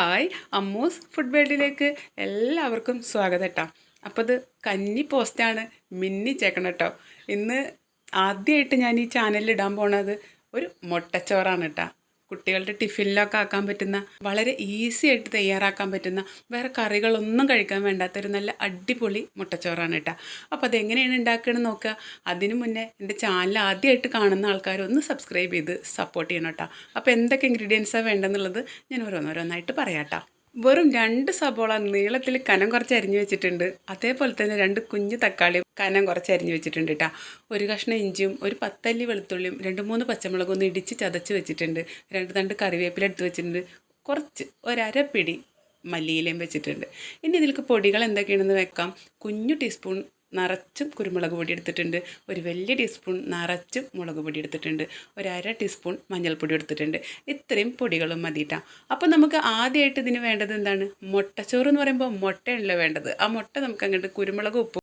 Hi അമ്മൂസ് food വേൾഡിലേക്ക് എല്ലാവർക്കും സ്വാഗതം കേട്ടോ അപ്പോൾ ഇത് കന്നി പോസ്റ്റാണ് മിന്നി ചേക്കണം കേട്ടോ ഇന്ന് ആദ്യമായിട്ട് ഞാൻ ഈ ചാനലിൽ ഇടാൻ പോണത് ഒരു മുട്ടച്ചോറാണ് കേട്ടോ കുട്ടികളുടെ ടിഫിനിലൊക്കെ ആക്കാൻ പറ്റുന്ന വളരെ ഈസി ആയിട്ട് തയ്യാറാക്കാൻ പറ്റുന്ന വേറെ കറികളൊന്നും കഴിക്കാൻ വേണ്ടാത്തൊരു നല്ല അടിപൊളി മുട്ടച്ചോറാണ് കേട്ടോ. അപ്പോൾ അതെങ്ങനെയാണ് ഉണ്ടാക്കണമെന്ന് നോക്കുക. അതിനു മുന്നേ എന്റെ ചാനൽ ആദ്യമായിട്ട് കാണുന്ന ആൾക്കാർ ഒന്ന് സബ്സ്ക്രൈബ് ചെയ്ത് സപ്പോർട്ട് ചെയ്യണം കേട്ടോ. അപ്പോൾ എന്തൊക്കെ ഇൻഗ്രീഡിയൻസാണ് വേണ്ടെന്നുള്ളത് ഞാൻ ഓരോന്നോരോന്നായിട്ട് പറയാം കേട്ടോ. വെറും രണ്ട് സബോള നീളത്തിൽ കനം കുറച്ച് അരിഞ്ഞു വെച്ചിട്ടുണ്ട്. അതേപോലെ തന്നെ രണ്ട് കുഞ്ഞു തക്കാളിയും കനം കുറച്ച് അരിഞ്ഞ് വെച്ചിട്ടുണ്ട് കേട്ടോ ഒരു കഷ്ണം ഇഞ്ചിയും ഒരു പത്തല്ലി വെളുത്തുള്ളിയും രണ്ട് മൂന്ന് പച്ചമുളകും ഒന്ന് ഇടിച്ച് ചതച്ച് വെച്ചിട്ടുണ്ട്. രണ്ട് തണ്ട് കറിവേപ്പില എടുത്ത് വെച്ചിട്ടുണ്ട്. കുറച്ച് ഒരരപ്പിടി മല്ലിയിലയും വെച്ചിട്ടുണ്ട്. ഇനി ഇതിലേക്ക് പൊടികൾ എന്തൊക്കെയാണെന്ന് വെക്കാം. കുഞ്ഞു ടീസ്പൂൺ നിറച്ചും കുരുമുളക് പൊടി എടുത്തിട്ടുണ്ട്. ഒരു വലിയ ടീസ്പൂൺ നിറച്ചും മുളക് പൊടി എടുത്തിട്ടുണ്ട്. ഒരു അര ടീസ്പൂൺ മഞ്ഞൾപ്പൊടി എടുത്തിട്ടുണ്ട്. ഇത്രയും പൊടികളും മതിയിട്ടാണ് അപ്പോൾ നമുക്ക് ആദ്യമായിട്ട് ഇതിന് വേണ്ടത് എന്താണ്? മുട്ടച്ചോറ് എന്ന് പറയുമ്പോൾ മുട്ടയാണല്ലോ വേണ്ടത്. ആ മുട്ട നമുക്ക് അങ്ങോട്ട് കുരുമുളക് ഉപ്പ്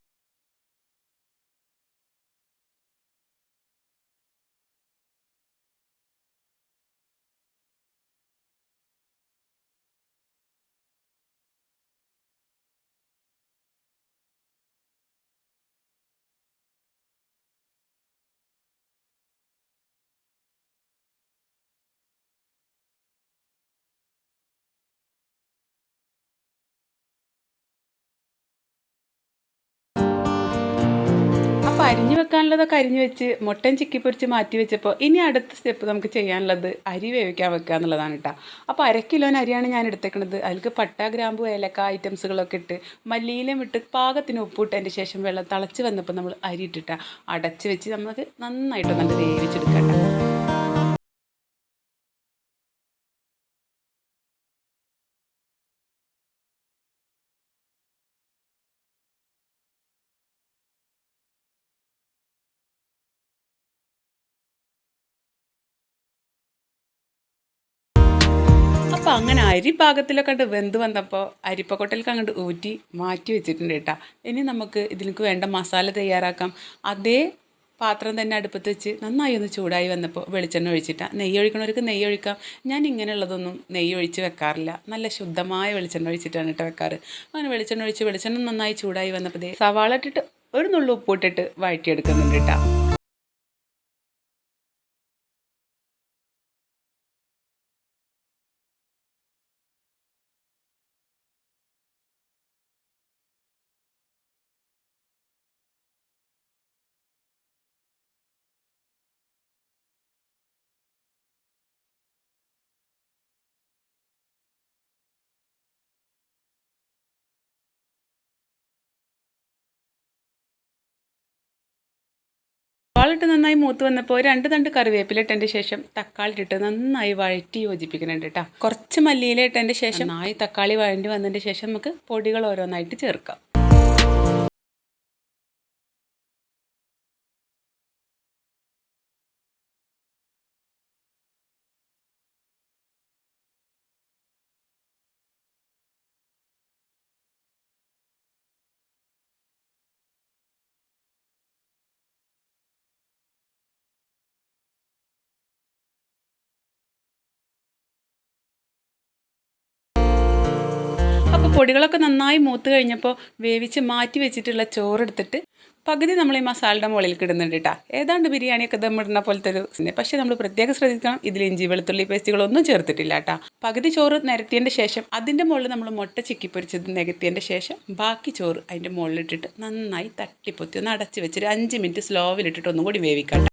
അരിഞ്ഞു വെക്കാനുള്ളതൊക്കെ അരിഞ്ഞു വെച്ച് മുട്ടൻ ചിക്കി പൊരിച്ച് മാറ്റി വെച്ചപ്പോൾ ഇനി അടുത്ത സ്റ്റെപ്പ് നമുക്ക് ചെയ്യാനുള്ളത് അരി വേവിക്കാൻ വെക്കുക എന്നുള്ളതാണ് കേട്ടോ അപ്പോൾ അര അരിയാണ് ഞാൻ എടുത്തേക്കുന്നത് അതിൽക്ക് പട്ട ഗ്രാമ്പു ഏലക്ക ഐറ്റംസുകളൊക്കെ ഇട്ട് മല്ലിയിലും ഇട്ട് പാകത്തിന് ഉപ്പിട്ടതിന്റെ ശേഷം വെള്ളം തിളച്ച് വന്നപ്പോൾ നമ്മൾ അരി ഇട്ടിട്ടാണ് അടച്ച് വെച്ച് നമുക്ക് നന്നായിട്ട് നല്ല വേവിച്ചെടുക്കണ്ട അപ്പോൾ അങ്ങനെ അരി പാകത്തിലൊക്കെ കണ്ട് വെന്ത് വന്നപ്പോൾ അരിപ്പക്കൊട്ടലേക്ക് അങ്ങോട്ട് ഊറ്റി മാറ്റി വെച്ചിട്ടുണ്ട് കേട്ടോ. ഇനി നമുക്ക് ഇതിലേക്ക് വേണ്ട മസാല തയ്യാറാക്കാം. അതേ പാത്രം തന്നെ അടുപ്പത്ത് വെച്ച് നന്നായി ഒന്ന് ചൂടായി വന്നപ്പോൾ വെളിച്ചെണ്ണ ഒഴിച്ചിട്ടാണ് നെയ്യ് ഒഴിക്കണവർക്ക് നെയ്യ് ഒഴിക്കാം. ഞാൻ ഇങ്ങനെയുള്ളതൊന്നും നെയ്യ് ഒഴിച്ച് വെക്കാറില്ല. നല്ല ശുദ്ധമായ വെളിച്ചെണ്ണ ഒഴിച്ചിട്ടാണ് കേട്ടോ വെക്കാറ്. അങ്ങനെ വെളിച്ചെണ്ണ ഒഴിച്ച് വെളിച്ചെണ്ണ നന്നായി ചൂടായി വന്നപ്പോൾ സവാള ഇട്ടിട്ട് ഒരു നുള്ളു ഉപ്പിട്ടിട്ട് വഴറ്റിയെടുക്കുന്നുണ്ട് കേട്ടോ. സവാളിട്ട് നന്നായി മൂത്ത് വന്നപ്പോൾ രണ്ട് തണ്ട് കറിവേപ്പില ഇട്ടതിന്റെ ശേഷം തക്കാളി ഇട്ട് നന്നായി വഴറ്റി യോജിപ്പിക്കുന്നുണ്ട് കേട്ടോ. കുറച്ച് മല്ലിയില ഇട്ടതിന്റെ ശേഷം നന്നായി തക്കാളി വഴണ്ടി വന്നതിന്റെ ശേഷം നമുക്ക് പൊടികൾ ഓരോന്നായിട്ട് ചേർക്കാം. പൊടികളൊക്കെ നന്നായി മൂത്ത് കഴിഞ്ഞപ്പോൾ വേവിച്ച് മാറ്റി വെച്ചിട്ടുള്ള ചോറെടുത്തിട്ട് പകുതി നമ്മൾ ഈ മസാലയുടെ മുകളിൽ കിടുന്നുണ്ട് കേട്ടോ. ഏതാണ്ട് ബിരിയാണിയൊക്കെ ദമ്മിടുന്ന പോലത്തെ ഒരു പക്ഷേ നമ്മൾ പ്രത്യേകം ശ്രദ്ധിക്കണം ഇതിൽ ഇഞ്ചി വെളുത്തുള്ളി പേസ്റ്റുകളൊന്നും ചേർത്തിട്ടില്ല കേട്ടോ. പകുതി ചോറ് നിരത്തിയതിന്റെ ശേഷം അതിന്റെ മുകളിൽ നമ്മൾ മുട്ട ചിക്കി പൊരിച്ചത് നികത്തിയതിന്റെ ശേഷം ബാക്കി ചോറ് അതിന്റെ മുകളിലിട്ടിട്ട് നന്നായി തട്ടിപ്പൊത്തി ഒന്ന് അടച്ച് വെച്ചൊരു അഞ്ച് മിനിറ്റ് സ്ലോവിലിട്ടിട്ട് ഒന്നും കൂടി വേവിക്കാം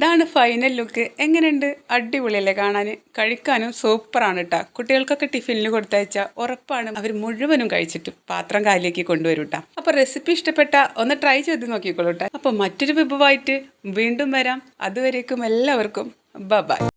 ഇതാണ് ഫൈനൽ ലുക്ക് എങ്ങനെയുണ്ട്? അടിപൊളിയല്ലേ കാണാൻ കഴിക്കാനും സൂപ്പറാണ് കേട്ടോ കുട്ടികൾക്കൊക്കെ ടിഫിനിൽ കൊടുത്തയച്ചാൽ ഉറപ്പാണ് അവർ മുഴുവനും കഴിച്ചിട്ട് പാത്രം കാലിലേക്ക് കൊണ്ടുവരും കേട്ടോ അപ്പോൾ റെസിപ്പി ഇഷ്ടപ്പെട്ട ഒന്ന് ട്രൈ ചെയ്ത് നോക്കിക്കോളൂ കേട്ടോ അപ്പോൾ മറ്റൊരു വിഭവമായിട്ട് വീണ്ടും വരാം. അതുവരേക്കും എല്ലാവർക്കും. ബബായ്